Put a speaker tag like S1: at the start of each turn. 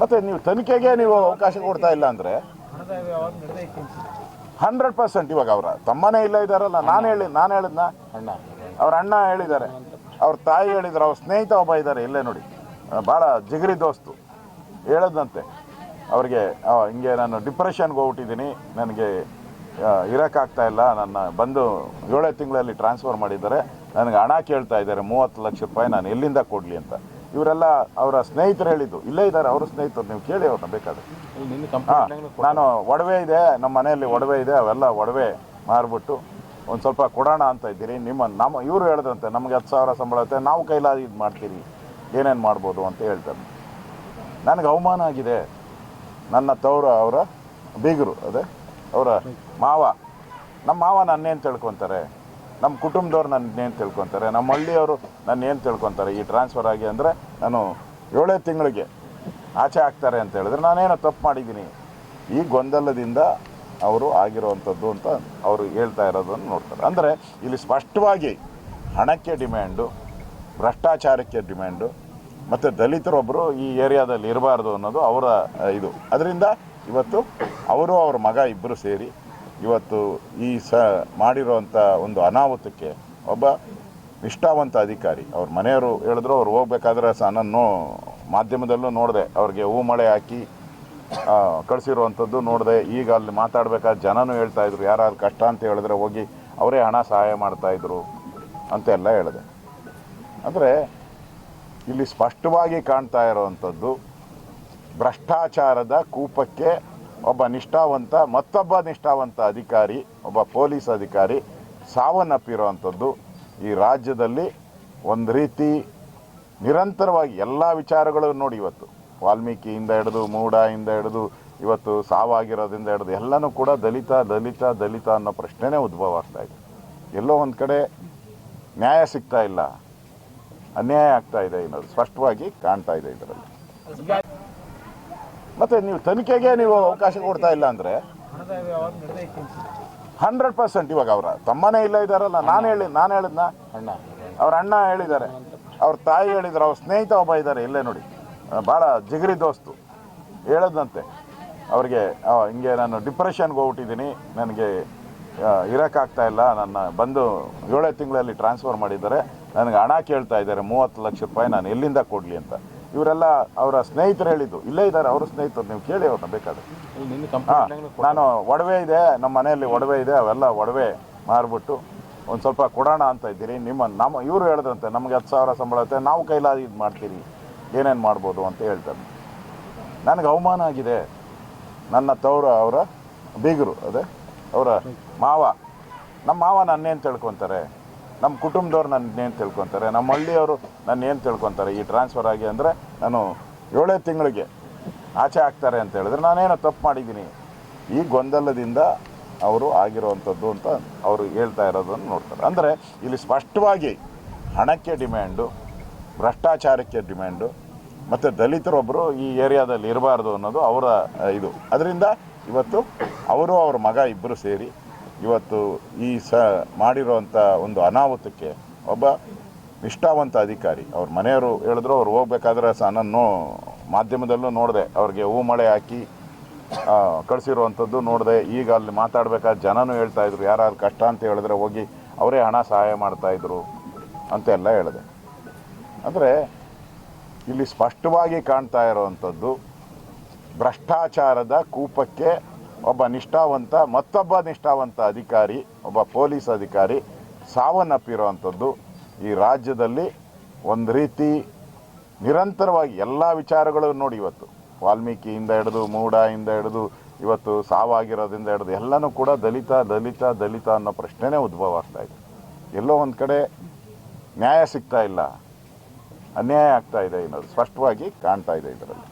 S1: ಮತ್ತೆ ನೀವು ತನಿಖೆಗೆ ನೀವು ಅವಕಾಶ ಕೊಡ್ತಾ ಇಲ್ಲ ಅಂದರೆ? ಹಂಡ್ರೆಡ್ ಪರ್ಸೆಂಟ್ ಇವಾಗ ಅವರ. ತಮ್ಮನೇ ಇಲ್ಲ ಇದ್ದಾರಲ್ಲ ನಾನು ಹೇಳಿ, ನಾನು ಹೇಳಿದ್ನ?
S2: ಅಣ್ಣ
S1: ಅವ್ರ ಅಣ್ಣ ಹೇಳಿದ್ದಾರೆ. ಅವ್ರ ತಾಯಿ ಹೇಳಿದ್ರು, ಅವ್ರ ಸ್ನೇಹಿತ ಒಬ್ಬ ಇದ್ದಾರೆ, ಇಲ್ಲೇ ನೋಡಿ. ಭಾಳ ಜಿಗರಿ ದೋಸ್ತು. ಹೇಳದಂತೆ ಅವ್ರಿಗೆ ಹಿಂಗೆ ನಾನು ಡಿಪ್ರೆಷನ್ಗೆ ಹೋಗ್ಬಿಟ್ಟಿದ್ದೀನಿ, ನನಗೆ ಇರೋಕ್ಕಾಗ್ತಾ ಇಲ್ಲ, ನನ್ನ ಬಂದು ಏಳೇ ತಿಂಗಳಲ್ಲಿ ಟ್ರಾನ್ಸ್ಫರ್ ಮಾಡಿದ್ದಾರೆ. ನನಗೆ ಹಣ ಕೇಳ್ತಾ ಇದ್ದಾರೆ, ಮೂವತ್ತು ಲಕ್ಷ ರೂಪಾಯಿ ನಾನು ಎಲ್ಲಿಂದ ಕೊಡಲಿ ಅಂತ. ಇವರೆಲ್ಲ ಅವರ ಸ್ನೇಹಿತರು ಹೇಳಿದ್ದು ಇಲ್ಲೇ ಇದ್ದಾರೆ ಅವರ ಸ್ನೇಹಿತರು ನೀವು ಕೇಳಿ ಅವ್ರನ್ನ ಬೇಕಾದ್ರೆ. ಹಾಂ ನಾನು ಒಡವೆ ಇದೆ ನಮ್ಮ ಮನೆಯಲ್ಲಿ ಒಡವೆ ಇದೆ ಅವೆಲ್ಲ ಒಡವೆ ಮಾರ್ಬಿಟ್ಟು ಒಂದು ಸ್ವಲ್ಪ ಕೊಡೋಣ ಅಂತ ಇದ್ದೀರಿ. ನಿಮ್ಮ ನಮ್ಮ ಇವರು ಹೇಳಿದ್ರಂತೆ ನಮಗೆ ಹತ್ತು ಸಾವಿರ ಸಂಬಳ ಐತೆ ನಾವು ಕೈಲಾದ ಇದು ಮಾಡ್ತೀರಿ. ಏನೇನು ಮಾಡ್ಬೋದು ಅಂತ ಹೇಳ್ತಾರೆ. ನನಗೆ ಅವಮಾನ ಆಗಿದೆ. ನನ್ನ ತವರು ಅವರ ಬೀಗರು ಅದೇ ಅವರ ಮಾವ. ನಮ್ಮ ಮಾವ ನನ್ನೇನು ತಿಳ್ಕೊತಾರೆ ನಮ್ಮ ಕುಟುಂಬದವ್ರು ನನ್ನೇನು ತಿಳ್ಕೊತಾರೆ, ನಮ್ಮ ಹಳ್ಳಿಯವರು ನನ್ನ ಏನು ತಿಳ್ಕೊತಾರೆ, ಈ ಟ್ರಾನ್ಸ್ಫರ್ ಆಗಿ ಅಂದರೆ ನಾನು ಏಳೇ ತಿಂಗಳಿಗೆ ಆಚೆ ಆಗ್ತಾರೆ ಅಂತ ಹೇಳಿದ್ರೆ ನಾನೇನೋ ತಪ್ಪು ಮಾಡಿದ್ದೀನಿ. ಈ ಗೊಂದಲದಿಂದ ಅವರು ಆಗಿರುವಂಥದ್ದು ಅಂತ ಅವರು ಹೇಳ್ತಾ ಇರೋದನ್ನು ನೋಡ್ತಾರೆ. ಅಂದರೆ ಇಲ್ಲಿ ಸ್ಪಷ್ಟವಾಗಿ ಹಣಕ್ಕೆ ಡಿಮ್ಯಾಂಡು, ಭ್ರಷ್ಟಾಚಾರಕ್ಕೆ ಡಿಮ್ಯಾಂಡು, ಮತ್ತು ದಲಿತರೊಬ್ಬರು ಈ ಏರಿಯಾದಲ್ಲಿ ಇರಬಾರ್ದು ಅನ್ನೋದು ಅವರ ಇದು. ಅದರಿಂದ ಇವತ್ತು ಅವರು ಅವ್ರ ಮಗ ಇಬ್ಬರು ಸೇರಿ ಇವತ್ತು ಈ ಸ ಮಾಡಿರುವಂಥ ಒಂದು ಅನಾಹುತಕ್ಕೆ ಒಬ್ಬ ನಿಷ್ಠಾವಂತ ಅಧಿಕಾರಿ, ಅವ್ರ ಮನೆಯವರು ಹೇಳಿದ್ರು ಅವ್ರು ಹೋಗ್ಬೇಕಾದ್ರೆ ಸಹ ನಾನು ಮಾಧ್ಯಮದಲ್ಲೂ ನೋಡಿದೆ, ಅವ್ರಿಗೆ ಹೂ ಮಳೆ ಹಾಕಿ ಕಳಿಸಿರುವಂಥದ್ದು ನೋಡಿದೆ, ಈಗ ಅಲ್ಲಿ ಮಾತಾಡ್ಬೇಕಾದ್ರೆ ಜನನೂ ಹೇಳ್ತಾ ಇದ್ರು, ಯಾರಾದ್ರು ಕಷ್ಟ ಅಂತ ಹೇಳಿದ್ರೆ ಹೋಗಿ ಅವರೇ ಹಣ ಸಹಾಯ ಮಾಡ್ತಾಯಿದ್ರು ಅಂತೆಲ್ಲ ಹೇಳಿದೆ. ಅಂದರೆ ಇಲ್ಲಿ ಸ್ಪಷ್ಟವಾಗಿ ಕಾಣ್ತಾ ಇರುವಂಥದ್ದು ಭ್ರಷ್ಟಾಚಾರದ ಕೂಪಕ್ಕೆ ಒಬ್ಬ ನಿಷ್ಠಾವಂತ, ಮತ್ತೊಬ್ಬ ನಿಷ್ಠಾವಂತ ಅಧಿಕಾರಿ, ಒಬ್ಬ ಪೊಲೀಸ್ ಅಧಿಕಾರಿ ಸಾವನ್ನಪ್ಪಿರುವಂಥದ್ದು ಈ ರಾಜ್ಯದಲ್ಲಿ ಒಂದು ರೀತಿ ನಿರಂತರವಾಗಿ ಎಲ್ಲ ವಿಚಾರಗಳು ನೋಡಿ ಇವತ್ತು. ವಾಲ್ಮೀಕಿಯಿಂದ ಹಿಡಿದು, ಮೂಡಾಯಿಂದ ಹಿಡಿದು, ಇವತ್ತು ಸಾವಾಗಿರೋದ್ರಿಂದ ಹಿಡಿದು ಎಲ್ಲನೂ ಕೂಡ ದಲಿತ ದಲಿತ ದಲಿತ ಅನ್ನೋ ಪ್ರಶ್ನೆನೇ ಉದ್ಭವ ಆಗ್ತಾ ಇದೆ. ಎಲ್ಲೋ ಒಂದು ಕಡೆ ನ್ಯಾಯ ಸಿಗ್ತಾ ಇಲ್ಲ, ಅನ್ಯಾಯ ಆಗ್ತಾ ಇದೆ ಅನ್ನೋದು ಸ್ಪಷ್ಟವಾಗಿ ಕಾಣ್ತಾ ಇದೆ ಇದರಲ್ಲಿ. ಮತ್ತೆ ನೀವು ತನಿಖೆಗೆ ನೀವು ಅವಕಾಶ ಕೊಡ್ತಾ ಇಲ್ಲ ಅಂದರೆ ಹಂಡ್ರೆಡ್ ಪರ್ಸೆಂಟ್ ಇವಾಗ ಅವರ ತಮ್ಮನೇ ಇಲ್ಲ ಇದ್ದಾರಲ್ಲ ನಾನು ಹೇಳಿ, ನಾನು ಹೇಳಿದ್ನ?
S2: ಅಣ್ಣ.
S1: ಅವ್ರ ಅಣ್ಣ ಹೇಳಿದ್ದಾರೆ. ಅವ್ರ ತಾಯಿ ಹೇಳಿದ್ರು, ಅವ್ರ ಸ್ನೇಹಿತ ಒಬ್ಬ ಇದ್ದಾರೆ ಇಲ್ಲೇ ನೋಡಿ. ಭಾಳ ಜಿಗರಿ ದೋಸ್ತು. ಹೇಳದಂತೆ ಅವ್ರಿಗೆ ಹಿಂಗೆ ನಾನು ಡಿಪ್ರೆಷನ್ಗೆ ಹೋಗ್ಬಿಟ್ಟಿದ್ದೀನಿ. ನನಗೆ ಇರೋಕ್ಕಾಗ್ತಾ ಇಲ್ಲ. ನನ್ನ ಬಂದು ಏಳೇ ತಿಂಗಳಲ್ಲಿ ಟ್ರಾನ್ಸ್ಫರ್ ಮಾಡಿದ್ದಾರೆ. ನನಗೆ ಹಣ ಕೇಳ್ತಾ ಇದ್ದಾರೆ. ಮೂವತ್ತು ಲಕ್ಷ ರೂಪಾಯಿ ನಾನು ಎಲ್ಲಿಂದ ಕೊಡಲಿ ಅಂತ. ಇವರೆಲ್ಲ ಅವರ ಸ್ನೇಹಿತರು ಹೇಳಿದ್ದು ಇಲ್ಲೇ ಇದ್ದಾರೆ ಅವರ ಸ್ನೇಹಿತರು ನೀವು ಕೇಳಿ ಅವ್ರನ್ನ ಬೇಕಾದ್ರೆ. ಹಾಂ ನಾನು ಒಡವೆ ಇದೆ ನಮ್ಮ ಮನೆಯಲ್ಲಿ ಒಡವೆ ಇದೆ ಅವೆಲ್ಲ ಒಡವೆ ಮಾರ್ಬಿಟ್ಟು ಒಂದು ಸ್ವಲ್ಪ ಕೊಡೋಣ ಅಂತ ಇದ್ದೀರಿ. ನಿಮ್ಮ ನಮ್ಮ ಇವರು ಹೇಳಿದ್ರಂತೆ ನಮಗೆ ಹತ್ತು ಸಾವಿರ ಸಂಬಳ ಐತೆ ನಾವು ಕೈಲಾದ ಇದು ಮಾಡ್ತೀರಿ ಏನೇನು ಮಾಡ್ಬೋದು ಅಂತ ಹೇಳ್ತಾರೆ. ನನಗೆ ಅವಮಾನ ಆಗಿದೆ. ನನ್ನ ತವರು ಅವರ ಬೀಗರು ಅದೇ ಅವರ ಮಾವ. ನಮ್ಮ ಮಾವ ನನ್ನೇನು ತಿಳ್ಕೊತಾರೆ ನಮ್ಮ ಕುಟುಂಬದವ್ರು ನನ್ನೇನು ತಿಳ್ಕೊತಾರೆ, ನಮ್ಮ ಹಳ್ಳಿಯವರು ನನ್ನ ಏನು ತಿಳ್ಕೊತಾರೆ, ಈ ಟ್ರಾನ್ಸ್ಫರ್ ಆಗಿ ಅಂದರೆ ನಾನು ಏಳೇ ತಿಂಗಳಿಗೆ ಆಚೆ ಆಗ್ತಾರೆ ಅಂತ ಹೇಳಿದ್ರೆ ನಾನೇನೋ ತಪ್ಪು ಮಾಡಿದ್ದೀನಿ. ಈ ಗೊಂದಲದಿಂದ ಅವರು ಆಗಿರುವಂಥದ್ದು ಅಂತ ಅವರು ಹೇಳ್ತಾ ಇರೋದನ್ನು ನೋಡ್ತಾರೆ. ಅಂದರೆ ಇಲ್ಲಿ ಸ್ಪಷ್ಟವಾಗಿ ಹಣಕ್ಕೆ ಡಿಮ್ಯಾಂಡು, ಭ್ರಷ್ಟಾಚಾರಕ್ಕೆ ಡಿಮ್ಯಾಂಡು, ಮತ್ತು ದಲಿತರೊಬ್ಬರು ಈ ಏರಿಯಾದಲ್ಲಿ ಇರಬಾರ್ದು ಅನ್ನೋದು ಅವರ ಇದು. ಅದರಿಂದ ಇವತ್ತು ಅವರು ಅವ್ರ ಮಗ ಇಬ್ಬರು ಸೇರಿ ಇವತ್ತು ಈ ಸ ಮಾಡಿರುವಂಥ ಒಂದು ಅನಾಹುತಕ್ಕೆ ಒಬ್ಬ ನಿಷ್ಠಾವಂತ ಅಧಿಕಾರಿ, ಅವ್ರ ಮನೆಯವರು ಹೇಳಿದ್ರು ಅವ್ರು ಹೋಗ್ಬೇಕಾದ್ರೆ ಸಹ ನಾನು ಮಾಧ್ಯಮದಲ್ಲೂ ನೋಡಿದೆ, ಅವ್ರಿಗೆ ಹೂ ಮಳೆ ಹಾಕಿ ಕಳಿಸಿರುವಂಥದ್ದು ನೋಡಿದೆ, ಈಗ ಅಲ್ಲಿ ಮಾತಾಡ್ಬೇಕಾದ್ರೆ ಜನನೂ ಹೇಳ್ತಾ ಇದ್ರು ಯಾರು ಕಷ್ಟ ಅಂತ ಹೇಳಿದ್ರೆ ಹೋಗಿ ಅವರೇ ಹಣ ಸಹಾಯ ಮಾಡ್ತಾಯಿದ್ರು ಅಂತೆಲ್ಲ ಹೇಳಿದೆ. ಅಂದರೆ ಇಲ್ಲಿ ಸ್ಪಷ್ಟವಾಗಿ ಕಾಣ್ತಾ ಇರುವಂಥದ್ದು ಭ್ರಷ್ಟಾಚಾರದ ಕೂಪಕ್ಕೆ ಒಬ್ಬ ನಿಷ್ಠಾವಂತ, ಮತ್ತೊಬ್ಬ ನಿಷ್ಠಾವಂತ ಅಧಿಕಾರಿ, ಒಬ್ಬ ಪೊಲೀಸ್ ಅಧಿಕಾರಿ ಸಾವನ್ನಪ್ಪಿರುವಂಥದ್ದು ಈ ರಾಜ್ಯದಲ್ಲಿ ಒಂದು ರೀತಿ ನಿರಂತರವಾಗಿ ಎಲ್ಲ ವಿಚಾರಗಳು ನೋಡಿ ಇವತ್ತು. ವಾಲ್ಮೀಕಿಯಿಂದ ಹಿಡಿದು, ಮೂಡಾಯಿಂದ ಹಿಡಿದು, ಇವತ್ತು ಸಾವಾಗಿರೋದ್ರಿಂದ ಹಿಡಿದು ಎಲ್ಲನೂ ಕೂಡ ದಲಿತ ದಲಿತ ದಲಿತ ಅನ್ನೋ ಪ್ರಶ್ನೆನೇ ಉದ್ಭವ ಇದೆ. ಎಲ್ಲೋ ಒಂದು ಕಡೆ ನ್ಯಾಯ ಸಿಗ್ತಾ ಇಲ್ಲ, ಅನ್ಯಾಯ ಆಗ್ತಾ ಇದೆ ಅನ್ನೋದು ಸ್ಪಷ್ಟವಾಗಿ ಕಾಣ್ತಾ ಇದೆ ಇದರಲ್ಲಿ.